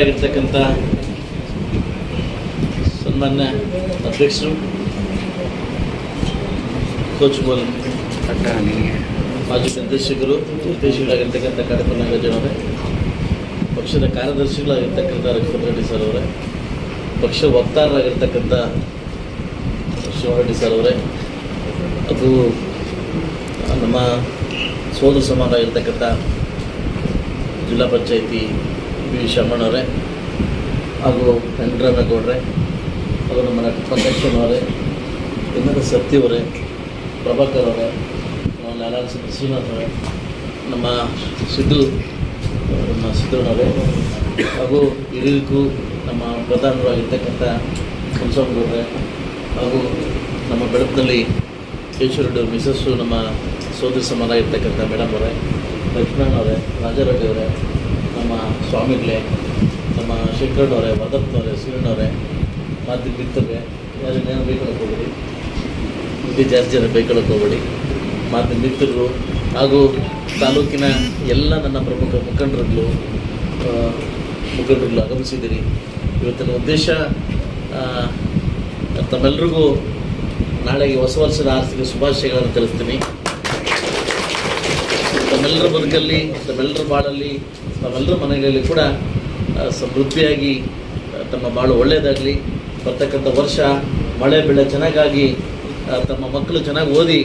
ಆಗಿರ್ತಕ್ಕಂಥ ಸನ್ಮಾನ್ಯ ಅಧ್ಯಕ್ಷರು ಕೋಚ್ ಬೋಲ್ ಮಾಜಿ ನಿರ್ದೇಶಕರು, ನಿರ್ದೇಶಕರಾಗಿರ್ತಕ್ಕಂಥ ಕಾರ್ಯಕ್ರಮ ನಾಗರಾಜನವರೇ ಪಕ್ಷದ ಕಾರ್ಯದರ್ಶಿಗಳಾಗಿರ್ತಕ್ಕಂಥ ರಕ್ಷಿತ್ ರೆಡ್ಡಿ ಸರ್ ಅವರೇ. ಪಕ್ಷ ವಕ್ತಾರರಾಗಿರ್ತಕ್ಕಂಥ ಶಿವರೆಡ್ಡಿ ಸರ್ ಅವರೇ. ಅದು ನಮ್ಮ ಸೋದರ ಸಮಾನ ಜಿಲ್ಲಾ ಪಂಚಾಯಿತಿ ವಿ ಹಾಗೂ ವೆಂಕಟರಾಮೇಗೌಡ್ರೆ ಹಾಗೂ ನಮ್ಮ ಅಧ್ಯಕ್ಷನವರೇ ಇನ್ನದ ಸತ್ಯವರೇ ಪ್ರಭಾಕರ್ ಅವರೇ ಲಾಲಾಲ್ ಸಿದ್ದು ಶ್ರೀನಾಥ್ ಅವರೇ, ನಮ್ಮ ಸಿದ್ದು, ನಮ್ಮ ಸಿದ್ದಣ್ಣವರೇ ಹಾಗೂ ಹಿರಿಯರಿಗೂ ನಮ್ಮ ಪ್ರಧಾನರಾಗಿರ್ತಕ್ಕಂಥ ಹುಣಸಮ್ಮಗೌಡ್ರೆ ಹಾಗೂ ನಮ್ಮ ಬೆಳಕಿನಲ್ಲಿ ಕೇಶ್ವರ ಮಿಸಸ್ಸು ನಮ್ಮ ಸೋದರಿ ಸಮಾನ ಇರ್ತಕ್ಕಂಥ ಮೇಡಮ್ ಅವರೇ ಲಕ್ಷ್ಮಣ್ ಅವರೇ ರಾಜಾರೆಡ್ಡಿ ಅವರೇ, ನಮ್ಮ ಸ್ವಾಮಿಗಳೇ, ನಮ್ಮ ಶೇಖರಣ್ಣವರೇ ವದತ್ನವರೇ ಸೂರ್ಯನವರೇ ಮಾತಿ ಮಿತ್ರರೇ ಯಾರನ್ನೇನು ಬೈಕೊಳಕ್ಕೆ ಹೋಗ್ಬೇಡಿ. ಇಲ್ಲಿ ಜಾಸ್ತಿ ಜನ ಬೈಕೊಳಕ್ಕೆ ಹೋಗ್ಬೇಡಿ. ಮಾತಿ ಮಿತ್ರರು ಹಾಗೂ ತಾಲೂಕಿನ ಎಲ್ಲ ನನ್ನ ಪ್ರಮುಖ ಮುಖಂಡರುಗಳು ಮುಖಂಡರುಗಳು ಆಗಮಿಸಿದ್ದೀರಿ. ಇವತ್ತಿನ ಉದ್ದೇಶ ತಮ್ಮೆಲ್ಲರಿಗೂ ನಾಳೆಗೆ ಹೊಸ ವರ್ಷದ ಆರ್ಥಿಕ ಶುಭಾಶಯಗಳನ್ನು ತಿಳಿಸ್ತೀನಿ. ತಮ್ಮೆಲ್ಲರ ಬದುಕಲ್ಲಿ ತಮ್ಮೆಲ್ಲರ ಬಾಳಲ್ಲಿ ತಮ್ಮೆಲ್ಲರ ಮನೆಗಳಲ್ಲಿ ಕೂಡ ಸಮೃದ್ಧಿಯಾಗಿ ತಮ್ಮ ಬಾಳು ಒಳ್ಳೆಯದಾಗಲಿ ಬರ್ತಕ್ಕಂಥ ವರ್ಷ, ಮಳೆ, ಬೆಳೆ ಚೆನ್ನಾಗಾಗಿ ತಮ್ಮ ಮಕ್ಕಳು ಚೆನ್ನಾಗಿ ಓದಿ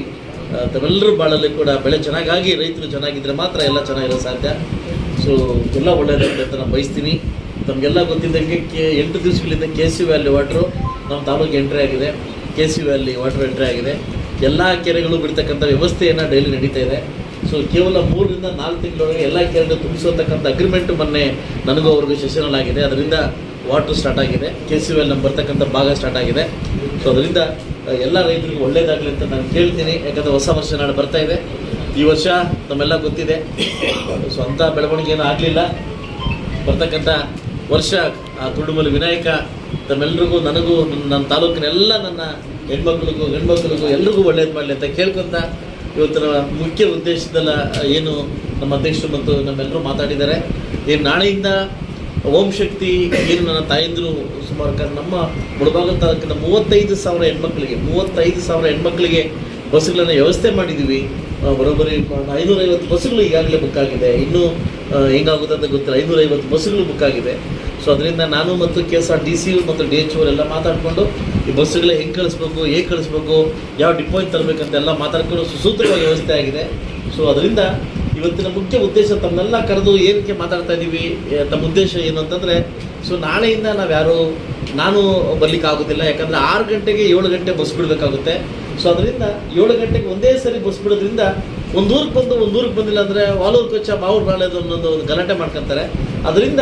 ತಮ್ಮೆಲ್ಲರ ಬಾಳಲ್ಲಿ ಕೂಡ ಬೆಳೆ ಚೆನ್ನಾಗಾಗಿ, ರೈತರು ಚೆನ್ನಾಗಿದ್ದರೆ ಮಾತ್ರ ಎಲ್ಲ ಚೆನ್ನಾಗಿರೋ ಸಾಧ್ಯ. ಸೊ ಎಲ್ಲ ಒಳ್ಳೆಯದಾಗಲಿ ಅಂತ ನಾನು ಬಯಸ್ತೀನಿ. ತಮಗೆಲ್ಲ ಗೊತ್ತಿದ್ದಂಗೆ ಕೆ, ಎಂಟು ದಿವಸಗಳಿಂದ ಕೆ ಸಿ ವ್ಯಾಲಿ ವಾಟ್ರು ನಮ್ಮ ತಾಲೂಕು ಎಂಟ್ರಿ ಆಗಿದೆ. K C valley water entry ಆಗಿದೆ. ಎಲ್ಲ ಕೆರೆಗಳು ಬಿಡ್ತಕ್ಕಂಥ ವ್ಯವಸ್ಥೆಯನ್ನು ಡೈಲಿ ನಡೀತಾ ಇದೆ. ಸೊ ಕೇವಲ ಮೂರರಿಂದ ನಾಲ್ಕು ತಿಂಗಳೊಳಗೆ ಎಲ್ಲ ಕೇರಳ ತುಂಬಿಸೋತಕ್ಕಂಥ ಅಗ್ರಿಮೆಂಟ್ ಮೊನ್ನೆ ನನಗೂ ಅವ್ರಿಗೂ ಸೆಷನಲ್ ಆಗಿದೆ. ಅದರಿಂದ ವಾಟರ್ ಸ್ಟಾರ್ಟ್ ಆಗಿದೆ. ಕೆ ಸಿ ವೆಲ್ ನಮ್ಮ ಬರ್ತಕ್ಕಂಥ ಭಾಗ ಸ್ಟಾರ್ಟ್ ಆಗಿದೆ. ಸೊ ಅದರಿಂದ ಎಲ್ಲ ರೈತರಿಗೂ ಒಳ್ಳೇದಾಗಲಿ ಅಂತ ನಾನು ಕೇಳ್ತೀನಿ. ಯಾಕಂದರೆ ಹೊಸ ವರ್ಷ ನಾಳೆ ಬರ್ತಾ ಇದೆ. ಈ ವರ್ಷ ನಮ್ಮೆಲ್ಲ ಗೊತ್ತಿದೆ. ಸ್ವಂತ ಬೆಳವಣಿಗೆ ಏನೂ ಆಗಲಿಲ್ಲ. ಬರ್ತಕ್ಕಂಥ ವರ್ಷ, ಆ ತುಂಡುಮಲ್ಲಿ ವಿನಾಯಕ, ತಮ್ಮೆಲ್ರಿಗೂ, ನನಗೂ, ನನ್ನ ತಾಲೂಕಿನ ಎಲ್ಲ ನನ್ನ ಹೆಣ್ಮಕ್ಳಿಗೂ ಹೆಣ್ಮಕ್ಳಿಗೂ ಎಲ್ರಿಗೂ ಒಳ್ಳೇದು ಮಾಡಲಿ ಅಂತ ಕೇಳ್ಕೊಂತ ಇವತ್ತಿನ ಮುಖ್ಯ ಉದ್ದೇಶದಲ್ಲ ಏನು ನಮ್ಮ ಅಧ್ಯಕ್ಷರು ಮತ್ತು ನಮ್ಮೆಲ್ಲರೂ ಮಾತಾಡಿದ್ದಾರೆ. ಏನು ನಾಳೆಯಿಂದ ಓಂ ಶಕ್ತಿ ಏನು ನನ್ನ ತಾಯಂದಿರು ಸುಮಾರು ನಮ್ಮ ಮುಳಬಾಗ ತಾಲೂಕಿನ ಮೂವತ್ತೈದು ಸಾವಿರ ಹೆಣ್ಮಕ್ಳಿಗೆ, ಮೂವತ್ತೈದು ಸಾವಿರ ಹೆಣ್ಮಕ್ಳಿಗೆ ಬಸ್ಸುಗಳನ್ನು ವ್ಯವಸ್ಥೆ ಮಾಡಿದ್ದೀವಿ. ಬರೋಬ್ಬರಿ ಐನೂರೈವತ್ತು ಬಸ್ಸುಗಳು ಈಗಾಗಲೇ ಬುಕ್ ಆಗಿದೆ. ಇನ್ನೂ ಹೆಂಗಾಗುತ್ತೆ ಅಂತ ಗೊತ್ತಿಲ್ಲ. ಐನೂರೈವತ್ತು ಬಸ್ಸುಗಳು ಬುಕ್ ಆಗಿದೆ. ಸೊ ಅದರಿಂದ ನಾನು ಮತ್ತು K S R T C ಮತ್ತು ಡಿ ಎಚ್ ಓರೆಲ್ಲ ಮಾತಾಡಿಕೊಂಡು ಈ ಬಸ್ಸುಗಳ ಹೆಂಗೆ ಕಳಿಸ್ಬೇಕು, ಹೇಗೆ ಕಳಿಸ್ಬೇಕು, ಯಾವ ಡಿಪೋಯಿಂಟ್ ತರಬೇಕಂತ ಎಲ್ಲ ಮಾತಾಡ್ಕೊಂಡು ಸುಸೂತ್ರವಾಗಿ ವ್ಯವಸ್ಥೆ ಆಗಿದೆ. ಸೊ ಅದರಿಂದ ಇವತ್ತಿನ ಮುಖ್ಯ ಉದ್ದೇಶ ತಮ್ಮನ್ನೆಲ್ಲ ಕರೆದು ಏನಕ್ಕೆ ಮಾತಾಡ್ತಾ ಇದ್ದೀವಿ ತಮ್ಮ ಉದ್ದೇಶ ಏನು ಅಂತಂದರೆ ಸೊ ನಾಳೆಯಿಂದ ನಾವು ಯಾರು, ನಾನು ಬರ್ಲಿಕ್ಕೆ ಆಗೋದಿಲ್ಲ, ಯಾಕಂದರೆ ಆರು ಗಂಟೆಗೆ ಏಳು ಗಂಟೆ ಬಸ್ ಬಿಡಬೇಕಾಗುತ್ತೆ. ಸೊ ಅದರಿಂದ ಏಳು ಗಂಟೆಗೆ ಒಂದೇ ಸರಿ ಬಸ್ ಬಿಡೋದ್ರಿಂದ ಒಂದೂರಿಗೆ ಬಂದು ಒಂದೂರಿಗೆ ಬಂದಿಲ್ಲ ಅಂದರೆ ವಾಲೂರು ಕೊಚ್ಚ, ಬಾವೂರು ಬಾಳೆದು ಅನ್ನೋದು ಒಂದು ಗಲಾಟೆ ಮಾಡ್ಕೊತಾರೆ. ಅದರಿಂದ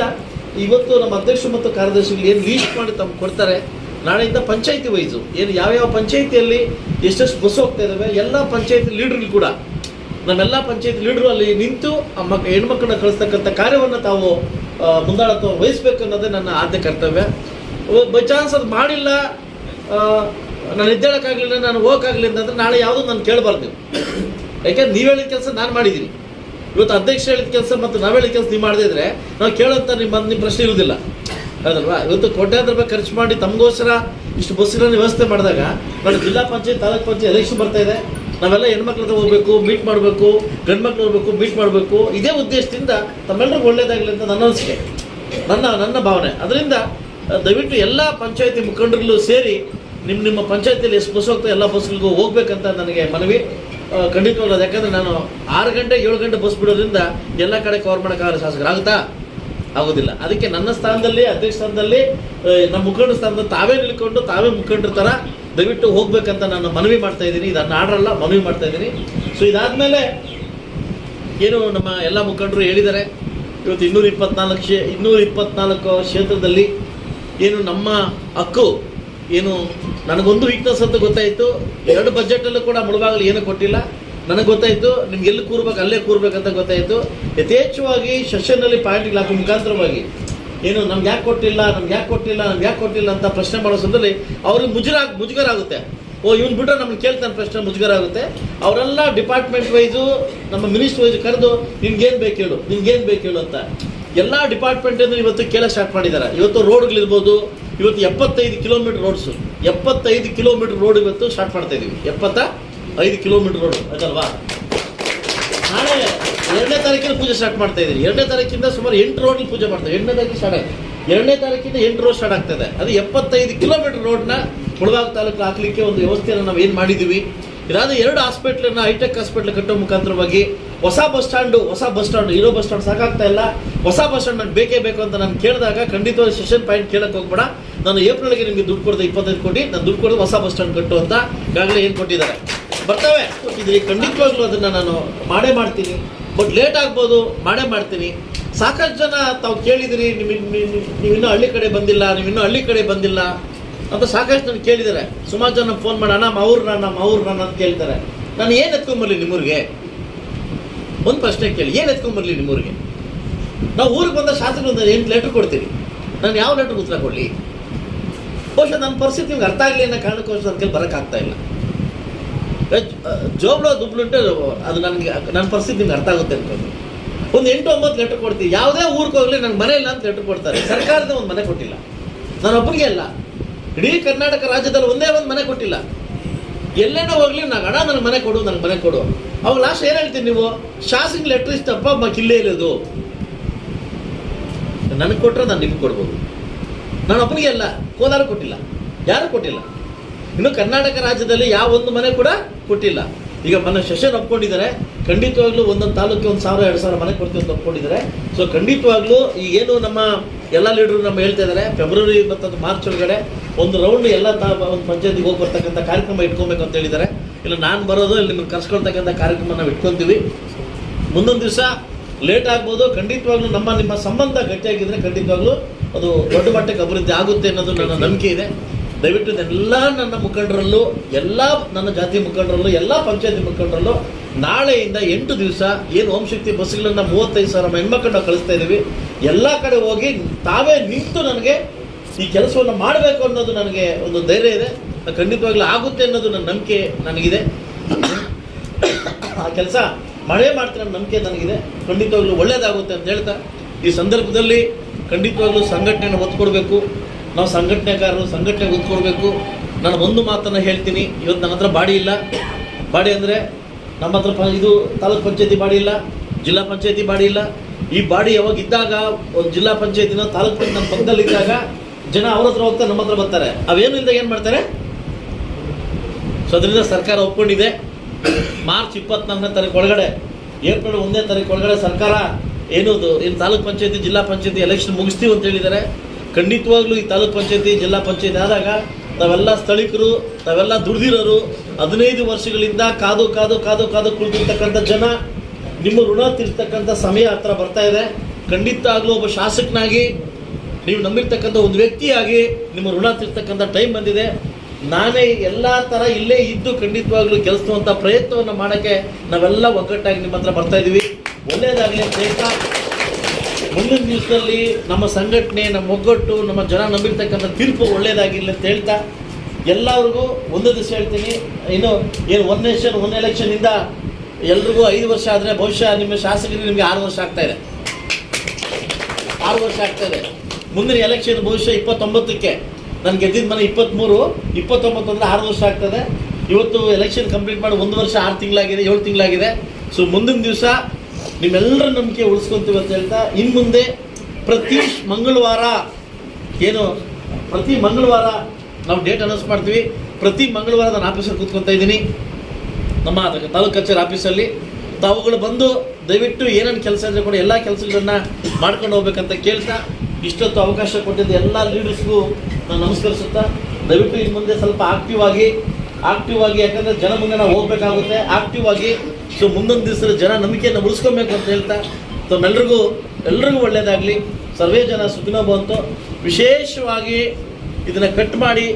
ಇವತ್ತು ನಮ್ಮ ಅಧ್ಯಕ್ಷರು ಮತ್ತು ಕಾರ್ಯದರ್ಶಿಗಳು ಏನು ಲೀಸ್ಟ್ ಮಾಡಿ ತಮ್ಗೆ ಕೊಡ್ತಾರೆ ನಾಳೆಯಿಂದ ಪಂಚಾಯಿತಿ ವೈಸು. ಏನು ಯಾವ್ಯಾವ ಪಂಚಾಯಿತಿಯಲ್ಲಿ ಎಷ್ಟೆಷ್ಟು ಬಸ್ ಹೋಗ್ತಾ ಇದ್ದಾವೆ ಎಲ್ಲ ಪಂಚಾಯತಿ ಲೀಡ್ರ್ಗಳು ಕೂಡ. ನಮ್ಮೆಲ್ಲ ಪಂಚಾಯಿತಿ ಲೀಡ್ರು ಅಲ್ಲಿ ನಿಂತು ಆ ಮಕ್, ಹೆಣ್ಮಕ್ಳನ್ನ ಕಳಿಸ್ತಕ್ಕಂಥ ಕಾರ್ಯವನ್ನು ತಾವು ಮುಂದಾಳತ್ವ ವಹಿಸ್ಬೇಕು ಅನ್ನೋದೇ ನನ್ನ ಆದ್ಯ ಕರ್ತವ್ಯ. ಬೈ ಚಾನ್ಸ್ ಅದು ಮಾಡಿಲ್ಲ ನಾನು ಎದ್ದೇಳಕ್ಕಾಗಲಿಲ್ಲ, ನಾನು ಹೋಗೋಕ್ಕಾಗಲಿಲ್ಲ ಅಂತಂದ್ರೆ ನಾಳೆ ಯಾವುದೂ ನಾನು ಕೇಳಬಾರ್ದು. ಯಾಕೆಂದ್ರೆ ನೀವು ಹೇಳಿದ ಕೆಲಸ ನಾನು ಮಾಡಿದ್ದೀನಿ. ಇವತ್ತು ಅಧ್ಯಕ್ಷ ಹೇಳಿದ ಕೆಲಸ ಮತ್ತು ನಾವು ಹೇಳಿದ ಕೆಲಸ ನೀವು ಮಾಡದೇ ಇದ್ರೆ, ನಾವು ಕೇಳೋಂಥ ನಿಮ್ಮ ನಿಮ್ಮ ಪ್ರಶ್ನೆ ಇರುವುದಿಲ್ಲ. ಹೌದಲ್ವಾ? ಇವತ್ತು ಕೋಟ್ಯಾಂತರ ರೂಪಾಯಿ ಖರ್ಚು ಮಾಡಿ ತಮಗೋಸ್ಕರ ಇಷ್ಟು ಬಸ್ಸುಗಳನ್ನ ವ್ಯವಸ್ಥೆ ಮಾಡಿದಾಗ ನಾನು ಜಿಲ್ಲಾ ಪಂಚಾಯತ್ ತಾಲೂಕು ಪಂಚಾಯತ್ ಎಲೆಕ್ಷನ್ ಬರ್ತಾ ಇದೆ. ನಾವೆಲ್ಲ ಹೆಣ್ಮಕ್ಳ ಹತ್ರ ಹೋಗ್ಬೇಕು ಮೀಟ್ ಮಾಡಬೇಕು ಗಂಡು ಮಕ್ಳು ಹೋಗ್ಬೇಕು ಮೀಟ್ ಮಾಡಬೇಕು. ಇದೇ ಉದ್ದೇಶದಿಂದ ತಮ್ಮೆಲ್ಲರಿಗೂ ಒಳ್ಳೇದಾಗಲಿ ಅಂತ ನನ್ನ ಅನಿಸಿಕೆ. ನನ್ನ ನನ್ನ ಭಾವನೆ. ಅದರಿಂದ ದಯವಿಟ್ಟು ಎಲ್ಲ ಪಂಚಾಯತಿ ಮುಖಂಡರುಗಳು ಸೇರಿ ನಿಮ್ಮ ನಿಮ್ಮ ಪಂಚಾಯತಿಯಲ್ಲಿ ಎಷ್ಟು ಬಸ್ ಹೋಗ್ತಾ ಎಲ್ಲ ಬಸ್ಗಳಿಗೂ ಹೋಗ್ಬೇಕಂತ ನನಗೆ ಮನವಿ. ಆ, ಯಾಕಂದರೆ ನಾನು ಆರು ಗಂಟೆ ಏಳು ಗಂಟೆ ಬಸ್ ಬಿಡೋದ್ರಿಂದ ಎಲ್ಲ ಕಡೆ ಕವರ್ ಮಾಡೋಕ್ಕಾಗಲ್ಲ ಶಾಸಕರಾಗುತ್ತಾ? ಆಗೋದಿಲ್ಲ. ಅದಕ್ಕೆ ನನ್ನ ಸ್ಥಾನದಲ್ಲಿ, ಅಧ್ಯಕ್ಷ ಸ್ಥಾನದಲ್ಲಿ ನಮ್ಮ ಮುಖಂಡ ಸ್ಥಾನದಲ್ಲಿ ತಾವೇ ನಿಲ್ಕೊಂಡು, ತಾವೇ ಮುಖಂಡರ ಥರ ದಯವಿಟ್ಟು ಹೋಗ್ಬೇಕಂತ ನಾನು ಮನವಿ ಮಾಡ್ತಾ ಇದ್ದೀನಿ. ಇದನ್ನು ಆಡ್ರಲ್ಲ, ಮನವಿ ಮಾಡ್ತಾ ಇದ್ದೀನಿ. ಸೊ ಇದಾದಮೇಲೆ ಏನು ನಮ್ಮ ಎಲ್ಲ ಮುಖಂಡರು ಹೇಳಿದ್ದಾರೆ. ಇವತ್ತು ಇನ್ನೂರ ಇಪ್ಪತ್ನಾಲ್ಕು ಕ್ಷೇ ಇನ್ನೂರ ಇಪ್ಪತ್ನಾಲ್ಕು ಕ್ಷೇತ್ರದಲ್ಲಿ ಏನು ನಮ್ಮ ಹಕ್ಕು, ಏನು ನನಗೊಂದು ವೀಕ್ನೆಸ್ ಅಂತ ಗೊತ್ತಾಯಿತು. ಎರಡು ಬಜೆಟಲ್ಲೂ ಕೂಡ ಮುಳುಗಾಗಲು ಏನೂ ಕೊಟ್ಟಿಲ್ಲ. ನನಗೆ ಗೊತ್ತಾಯಿತು, ನಿಮ್ಗೆ ಎಲ್ಲಿ ಕೂರ್ಬೇಕು, ಅಲ್ಲೇ ಕೂರ್ಬೇಕಂತ ಗೊತ್ತಾಯಿತು. ಯಥೇಚ್ಛವಾಗಿ ಸೆಷನ್ನಲ್ಲಿ ಪಾಯಿಂಟ್ಗಳು ಹಾಕೋ ಮುಖಾಂತರವಾಗಿ, ಏನು, ನಮ್ಗೆ ಯಾಕೆ ಕೊಟ್ಟಿಲ್ಲ, ನಮ್ಗೆ ಯಾಕೆ ಕೊಟ್ಟಿಲ್ಲ, ನಮ್ಗೆ ಯಾಕೆ ಕೊಟ್ಟಿಲ್ಲ ಅಂತ ಪ್ರಶ್ನೆ ಮಾಡೋ ಸಂದರ್ಭದಲ್ಲಿ ಅವ್ರಿಗೆ ಮುಜುರ ಮುಜುಗರ ಆಗುತ್ತೆ ಓ, ಇವ್ನು ಬಿಟ್ಟರೆ ನಮ್ಗೆ ಕೇಳ್ತಾನೆ ಪ್ರಶ್ನೆ ಮುಜುಗರ ಆಗುತ್ತೆ ಅವರೆಲ್ಲ ಡಿಪಾರ್ಟ್ಮೆಂಟ್ ವೈಸು ನಮ್ಮ ಮಿನಿಸ್ಟ್ರ್ ವೈಸು ಕರೆದು, ನಿನ್ಗೇನು ಬೇಕು ಹೇಳು, ನಿನ್ಗೇನು ಬೇಕು ಹೇಳು ಅಂತ. ಎಲ್ಲ ಡಿಪಾರ್ಟ್ಮೆಂಟ್ ಇವತ್ತು ಕೇಳಕ್ ಸ್ಟಾರ್ಟ್ ಮಾಡಿದ್ದಾರೆ. ಇವತ್ತು ರೋಡ್ಗಳಿರ್ಬೋದು, ಇವತ್ತು ಎಪ್ಪತ್ತೈದು ಕಿಲೋಮೀಟರ್ ರೋಡ್ಸು ಎಪ್ಪತ್ತೈದು ಕಿಲೋಮೀಟರ್ ರೋಡ್ ಇವತ್ತು ಸ್ಟಾರ್ಟ್ ಮಾಡ್ತಾ ಇದೀವಿ. ಎಪ್ಪತ್ತ ಐದು ಕಿಲೋಮೀಟರ್ ರೋಡ್, ಅದಲ್ವಾ? ನಾಳೆ ಎರಡನೇ ತಾರೀಕಿನ ಪೂಜೆ ಸ್ಟಾರ್ಟ್ ಮಾಡ್ತಾ ಇದ್ದೀರಿ. ಎರಡನೇ ತಾರೀಕಿಂದ ಸುಮಾರು ಎಂಟು ರೋಡ್ ಪೂಜೆ ಮಾಡ್ತಾರೆ ಎರಡನೇ ತಾರೀಕು ಸ್ಟಾರ್ಟ್ ಎರಡನೇ ತಾರೀಕಿಂದ ಎಂಟು ರೋಡ್ ಸ್ಟಾರ್ಟ್ ಆಗ್ತದೆ. ಅದು ಎಪ್ಪತ್ತೈದು ಕಿಲೋಮೀಟರ್ ರೋಡ್ನ ಮುಳಬಾಗ ತಾಲೂಕು ಹಾಕ್ಲಿಕ್ಕೆ ಒಂದು ವ್ಯವಸ್ಥೆಯನ್ನು ನಾವು ಏನು ಮಾಡಿದ್ದೀವಿ ಇದಾದ ಎರಡು ಹಾಸ್ಪಿಟ್ಲನ್ನ ಹೈಟೆಕ್ ಹಾಸ್ಪಿಟ್ಲ್ ಕಟ್ಟೋ ಮುಖಾಂತರವಾಗಿ ಹೊಸ ಬಸ್ ಸ್ಟ್ಯಾಂಡು ಹೊಸ ಬಸ್ ಸ್ಟ್ಯಾಂಡ್ ಇರೋ ಬಸ್ ಸ್ಟ್ಯಾಂಡ್ ಸಾಕಾಗ್ತಾ ಇಲ್ಲ. ಹೊಸ ಬಸ್ ಸ್ಟ್ಯಾಂಡ್ ನನಗೆ ಬೇಕೇ ಬೇಕು ಅಂತ ನಾನು ಕೇಳಿದಾಗ ಖಂಡಿತವಾಗಿ ಸೆಷನ್ ಪಾಯಿಂಟ್ ಕೇಳಕ್ಕೆ ಹೋಗ್ಬೇಡ. ನಾನು ಏಪ್ರಿಲ್ಗೆ ನಿಮಗೆ ದುಡ್ಡು ಕೊಡ್ದೆ ಇಪ್ಪತ್ತೈದು ಕೋಟಿ, ನಾನು ದುಡ್ಡು ಕೊಡೋದು ಹೊಸ ಬಸ್ ಸ್ಟ್ಯಾಂಡ್ ಕಟ್ಟು ಅಂತ ಈಗಾಗಲೇ ಏನು ಕೊಟ್ಟಿದ್ದಾರೆ. ಬರ್ತವೆ. ಇದ್ರಿ ಖಂಡಿತವಾಗ್ಲೂ ಅದನ್ನ ನಾನು ಮಾಡೇ ಮಾಡ್ತೀನಿ. ಬಟ್ ಲೇಟ್ ಆಗ್ಬೋದು, ಮಾಡೇ ಮಾಡ್ತೀನಿ. ಸಾಕಷ್ಟು ಜನ ತಾವು ಕೇಳಿದಿರಿ ನೀವು ನೀವಿನ್ನೂ ಹಳ್ಳಿ ಕಡೆ ಬಂದಿಲ್ಲ ನೀವಿನ್ನೂ ಹಳ್ಳಿ ಕಡೆ ಬಂದಿಲ್ಲ ಅಂತ ಸಾಕಷ್ಟು ಜನ ಕೇಳಿದ್ದಾರೆ. ಸುಮಾರು ಜನ ಫೋನ್ ಮಾಡಿ, ಅಣ್ಣ ನಾನು ನಮ್ಮ ನಾನು ಅಂತ ಕೇಳ್ತಾರೆ. ನಾನು ಏನು ಎತ್ಕೊಂಬರ್ಲಿ ನಿಮ್ಮೂರಿಗೆ? ಒಂದು ಪ್ರಶ್ನೆ ಕೇಳಿ, ಏನು ಎತ್ಕೊಂಬರ್ಲಿ ನಿಮ್ಮೂರಿಗೆ? ನಾವು ಊರಿಗೆ ಬಂದ ಶಾಸಕರು ಏನು ಲೆಟ್ರ್ ಕೊಡ್ತೀರಿ. ನಾನು ಯಾವ ಲೆಟ್ರ್ ಉತ್ತರ ಕೊಡಲಿ? ಬಹುಶಃ ನನ್ನ ಪರಿಸ್ಥಿತಿ ನಿಮ್ಗೆ ಅರ್ಥ ಆಗಲಿ ಅನ್ನೋ ಕಾರಣಕ್ಕೋಸ್ಕರ ಕೈಲಿ ಬರೋಕ್ಕಾಗ್ತಾ ಇಲ್ಲ. ಜೋಬ್ಳೋ ದುಬ್ಳುಂಟೆ ಅದು ನನಗೆ ನನ್ನ ಪರಿಸ್ಥಿತಿ ನಿಮ್ಗೆ ಅರ್ಥ ಆಗುತ್ತೆ ಅನ್ಕೊಂಡು. ಒಂದು ಎಂಟು ಒಂಬತ್ತು ಲೆಟರ್ ಕೊಡ್ತೀವಿ. ಯಾವುದೇ ಊರಿಗೆ ಹೋಗಲಿ ನಂಗೆ ಮನೆ ಇಲ್ಲ ಅಂತ ಲೆಟರ್ ಕೊಡ್ತಾರೆ. ಸರ್ಕಾರದ ಒಂದು ಮನೆ ಕೊಟ್ಟಿಲ್ಲ. ನಾನು ಒಬ್ಬರಿಗೆ ಅಲ್ಲ. ಇಡೀ ಕರ್ನಾಟಕ ರಾಜ್ಯದಲ್ಲಿ ಒಂದೇ ಒಂದು ಮನೆ ಕೊಟ್ಟಿಲ್ಲ. ಎಲ್ಲೇನೋ ಹೋಗ್ಲಿ ನಾನು ಹಣ ನನಗೆ ಮನೆ ಕೊಡು ನನಗೆ ಮನೆ ಕೊಡು. ಅವಾಗ ಲಾಸ್ಟ್ ಏನು ಹೇಳ್ತೀನಿ ನೀವು? ಶಾಸಿಂಗ್ ಲೆಟ್ರ್ ಇಷ್ಟಪ್ಪ ಕಿಲ್ಲೇ ಇಲ್ಲದು ನನಗೆ ಕೊಟ್ಟರೆ ನಾನು ನಿಮ್ಗೆ ಕೊಡ್ಬೋದು. ನಾನು ಅಲ್ಲ. ಕೋಲಾರ ಕೊಟ್ಟಿಲ್ಲ. ಯಾರು ಕೊಟ್ಟಿಲ್ಲ? ಇನ್ನು ಕರ್ನಾಟಕ ರಾಜ್ಯದಲ್ಲಿ ಯಾವ ಒಂದು ಮನೆ ಕೂಡ ಕೊಟ್ಟಿಲ್ಲ. ಈಗ ಮನೆ ಸೆಷನ್ ಒಪ್ಕೊಂಡಿದ್ದಾರೆ. ಖಂಡಿತವಾಗ್ಲೂ ಒಂದೊಂದು ತಾಲೂಕಿಗೆ ಒಂದು ಸಾವಿರ, ಎರಡು ಸಾವಿರ ಮನೆ ಕೊಡ್ತೀವಿ ಅಂತ ಒಪ್ಕೊಂಡಿದ್ದಾರೆ. ಸೊ ಖಂಡಿತವಾಗ್ಲೂ ಏನು ನಮ್ಮ ಎಲ್ಲ ಲೀಡರ್ ನಮ್ಮ ಹೇಳ್ತಾ ಇದ್ದಾರೆ ಫೆಬ್ರವರಿ ಮತ್ತೊಂದು ಮಾರ್ಚ್ ಒಳಗಡೆ ಒಂದು ರೌಂಡ್ ಎಲ್ಲ ತಾ ಒಂದು ಪಂಚಾಯತಿಗೆ ಹೋಗಿ ಬರ್ತಕ್ಕಂಥ ಕಾರ್ಯಕ್ರಮ ಇಟ್ಕೊಬೇಕು ಅಂತ ಹೇಳಿದ್ದಾರೆ. ಇಲ್ಲ, ನಾನು ಬರೋದು, ಇಲ್ಲಿ ನಿಮ್ಗೆ ಕರ್ಸ್ಕೊಳ್ತಕ್ಕಂಥ ಕಾರ್ಯಕ್ರಮ ನಾವು ಇಟ್ಕೊತೀವಿ ಮುಂದೊಂದು ದಿವಸ ಲೇಟ್ ಆಗ್ಬೋದು. ಖಂಡಿತವಾಗ್ಲೂ ನಮ್ಮ, ನಿಮ್ಮ ಸಂಬಂಧ ಗಟ್ಟಿಯಾಗಿದ್ರೆ ಖಂಡಿತವಾಗ್ಲೂ ಅದು ದೊಡ್ಡ ಮಟ್ಟಕ್ಕೆ ಅಭಿವೃದ್ಧಿ ಆಗುತ್ತೆ ಅನ್ನೋದು ನನ್ನ ನಂಬಿಕೆ ಇದೆ. ದಯವಿಟ್ಟು ಎಲ್ಲ ನನ್ನ ಮುಖಂಡರಲ್ಲೂ, ಎಲ್ಲ ನನ್ನ ಜಾತಿ ಮುಖಂಡರಲ್ಲೂ, ಎಲ್ಲ ಪಂಚಾಯತಿ ಮುಖಂಡರಲ್ಲೂ, ನಾಳೆಯಿಂದ ಎಂಟು ದಿವಸ ಏನು ಓಂ ಶಕ್ತಿ ಬಸ್ಗಳನ್ನ ಮೂವತ್ತೈದು ಸಾವಿರ ಹೆಣ್ಮಕ್ಳನ್ನ ಕಳಿಸ್ತಾ ಇದ್ದೀವಿ ಎಲ್ಲ ಕಡೆ ಹೋಗಿ ತಾವೇ ನಿಂತು ನನಗೆ ಈ ಕೆಲಸವನ್ನು ಮಾಡಬೇಕು ಅನ್ನೋದು ನನಗೆ ಒಂದು ಧೈರ್ಯ ಇದೆ. ಖಂಡಿತವಾಗ್ಲೂ ಆಗುತ್ತೆ ಅನ್ನೋದು ನನ್ನ ನಂಬಿಕೆ ನನಗಿದೆ. ಆ ಕೆಲಸ ಮಾಡೇ ಮಾಡ್ತೀನಿ ಅನ್ನೋ ನಂಬಿಕೆ ನನಗಿದೆ. ಖಂಡಿತವಾಗ್ಲೂ ಒಳ್ಳೇದಾಗುತ್ತೆ ಅಂತ ಹೇಳ್ತಾ, ಈ ಸಂದರ್ಭದಲ್ಲಿ ಖಂಡಿತವಾಗ್ಲೂ ಸಂಘಟನೆಯನ್ನು ಒತ್ತು ಕೊಡಬೇಕು. ನಾವು ಸಂಘಟನೆಗಾರರು ಸಂಘಟನೆ ಒತ್ತು ನಾನು ಒಂದು ಮಾತನ್ನು ಹೇಳ್ತೀನಿ. ಇವತ್ತು ನನ್ನ ಹತ್ರ ಬಾಡಿ ಇಲ್ಲ. ಬಾಡಿ ಅಂದರೆ ನಮ್ಮ ಹತ್ರ ಪ- ಇದು ತಾಲೂಕ್ ಪಂಚಾಯತಿ ಬಾಡಿ ಇಲ್ಲ, ಜಿಲ್ಲಾ ಪಂಚಾಯತಿ ಬಾಡಿ ಇಲ್ಲ. ಈ ಬಾಡಿ ಯಾವಾಗ ಇದ್ದಾಗ ಒಂದು ಜಿಲ್ಲಾ ಪಂಚಾಯತಿನ ತಾಲೂಕ್ ಪಂಚಾಯತ್ ನಮ್ಮ ಪಕ್ಕದಲ್ಲಿ ಇದ್ದಾಗ ಜನ ಅವ್ರ ಹತ್ರ ಹೋಗ್ತಾರೆ, ನಮ್ಮ ಹತ್ರ ಬರ್ತಾರೆ. ಅವೇನು ಇಲ್ಲದೆ ಏನು ಮಾಡ್ತಾರೆ? ಸೊ, ಅದರಿಂದ ಸರ್ಕಾರ ಒಪ್ಕೊಂಡಿದೆ. ಮಾರ್ಚ್ ಇಪ್ಪತ್ನಾಲ್ಕನೇ ತಾರೀಕು ಒಳಗಡೆ, ಏಪ್ರಿಲ್ ಒಂದನೇ ತಾರೀಕು ಒಳಗಡೆ ಸರ್ಕಾರ ಏನದು ಏನು ತಾಲೂಕ್ ಪಂಚಾಯತಿ, ಜಿಲ್ಲಾ ಪಂಚಾಯತಿ ಎಲೆಕ್ಷನ್ ಮುಗಿಸ್ತೀವಿ ಅಂತ ಹೇಳಿದ್ದಾರೆ. ಖಂಡಿತವಾಗ್ಲೂ ಈ ತಾಲೂಕ್ ಪಂಚಾಯತಿ, ಜಿಲ್ಲಾ ಪಂಚಾಯತಿ ಆದಾಗ ತಾವೆಲ್ಲ ಸ್ಥಳೀಕರು, ತಾವೆಲ್ಲ ದುಡ್ದಿರೋರು ಹದಿನೈದು ವರ್ಷಗಳಿಂದ ಕಾದು ಕಾದು ಕಾದು ಕಾದು ಕುಳಿತಿರ್ತಕ್ಕಂಥ ಜನ, ನಿಮ್ಮ ಋಣ ತೀರ್ತಕ್ಕಂಥ ಸಮಯ ಹತ್ರ ಬರ್ತಾ ಇದೆ. ಖಂಡಿತ ಆಗ್ಲೂ ಒಬ್ಬ ಶಾಸಕನಾಗಿ ನೀವು ನಂಬಿರ್ತಕ್ಕಂಥ ಒಂದು ವ್ಯಕ್ತಿಯಾಗಿ ನಿಮ್ಮ ಋಣ ತೀರ್ತಕ್ಕಂಥ ಟೈಮ್ ಬಂದಿದೆ. ನಾನೇ ಎಲ್ಲ ಥರ ಇಲ್ಲೇ ಇದ್ದು ಖಂಡಿತವಾಗ್ಲೂ ಕೆಲಸವಂಥ ಪ್ರಯತ್ನವನ್ನು ಮಾಡೋಕ್ಕೆ ನಾವೆಲ್ಲ ಒಗ್ಗಟ್ಟಾಗಿ ನಿಮ್ಮ ಹತ್ರ ಬರ್ತಾ ಇದ್ದೀವಿ. ಒಳ್ಳೇದಾಗಲಿ ಅಂತ ಹೇಳ್ತಾ ಮುಂದಿನ ದಿವಸದಲ್ಲಿ ನಮ್ಮ ಸಂಘಟನೆ, ನಮ್ಮ ಒಗ್ಗಟ್ಟು, ನಮ್ಮ ಜನ ನಂಬಿರ್ತಕ್ಕಂಥ ತೀರ್ಪು ಒಳ್ಳೇದಾಗಿರಲಿ ಅಂತ ಹೇಳ್ತಾ ಎಲ್ಲರಿಗೂ ಒಂದು ದಿವಸ ಹೇಳ್ತೀನಿ. ಇನ್ನು ಏನು ಒನ್ ನೇಷನ್ ಒನ್ ಎಲೆಕ್ಷನಿಂದ ಎಲ್ರಿಗೂ ಐದು ವರ್ಷ ಆದರೆ ಬಹುಶಃ ನಿಮ್ಮ ಶಾಸಕರಿಗೆ ನಿಮಗೆ ಆರು ವರ್ಷ ಆಗ್ತಾ ಇದೆ. ಆರು ವರ್ಷ ಆಗ್ತಾ ಮುಂದಿನ ಎಲೆಕ್ಷನ್ ಬಹುಶಃ ಇಪ್ಪತ್ತೊಂಬತ್ತಕ್ಕೆ. ನಾನು ಗೆದ್ದಿದ್ದ ಮನೆ ಇಪ್ಪತ್ತ್ಮೂರು ಇಪ್ಪತ್ತೊಂಬತ್ತು ಅಂದರೆ ಆರು ವರ್ಷ ಆಗ್ತದೆ. ಇವತ್ತು ಎಲೆಕ್ಷನ್ ಕಂಪ್ಲೀಟ್ ಮಾಡಿ ಒಂದು ವರ್ಷ ಆರು ತಿಂಗಳಾಗಿದೆ, ಏಳು ತಿಂಗಳಾಗಿದೆ. ಸೊ ಮುಂದಿನ ದಿವಸ ನಿಮ್ಮೆಲ್ಲರ ನಂಬಿಕೆ ಉಳಿಸ್ಕೊಂತೀವಿ ಅಂತ ಹೇಳ್ತಾ ಇನ್ನು ಮುಂದೆ ಪ್ರತಿ ಮಂಗಳವಾರ ಏನು, ಪ್ರತಿ ಮಂಗಳವಾರ ನಾವು ಡೇಟ್ ಅನೌನ್ಸ್ ಮಾಡ್ತೀವಿ. ಪ್ರತಿ ಮಂಗಳವಾರ ನಾನು ಆಫೀಸಲ್ಲಿ ಕೂತ್ಕೊತಾ ಇದ್ದೀನಿ. ನಮ್ಮ ತಾಲೂಕು ಕಚೇರಿ ಆಫೀಸಲ್ಲಿ ತಾವುಗಳು ಬಂದು ದಯವಿಟ್ಟು ಏನೇನು ಕೆಲಸ ಇದ್ರೆ ಕೂಡ ಎಲ್ಲ ಕೆಲಸಗಳನ್ನ ಮಾಡ್ಕೊಂಡು ಹೋಗ್ಬೇಕಂತ ಕೇಳ್ತಾ, ಇಷ್ಟೊತ್ತು ಅವಕಾಶ ಕೊಟ್ಟಿದ್ದ ಎಲ್ಲ ಲೀಡರ್ಸ್ಗೂ ನಾನು ನಮಸ್ಕರಿಸುತ್ತಾ, ದಯವಿಟ್ಟು ಇನ್ನು ಮುಂದೆ ಸ್ವಲ್ಪ ಆಕ್ಟಿವ್ ಆಗಿ ಆಕ್ಟಿವ್ ಆಗಿ, ಯಾಕಂದ್ರೆ ಜನ ಮುಂದೆ ನಾವು ಹೋಗ್ಬೇಕಾಗುತ್ತೆ. ಆಕ್ಟಿವ್ ಆಗಿ, ಸೊ ಮುಂದೊಂದು ದಿವಸದ ಜನ ನಂಬಿಕೆಯನ್ನು ಉಳಿಸ್ಕೊಬೇಕು ಅಂತ ಹೇಳ್ತಾ ತಮ್ಮೆಲ್ರಿಗೂ ಎಲ್ರಿಗೂ ಒಳ್ಳೆಯದಾಗಲಿ ಸರ್ವೇ ಜನ ಸುಖಿನ ಬಂತು ವಿಶೇಷವಾಗಿ ಇದನ್ನು ಕಟ್ ಮಾಡಿ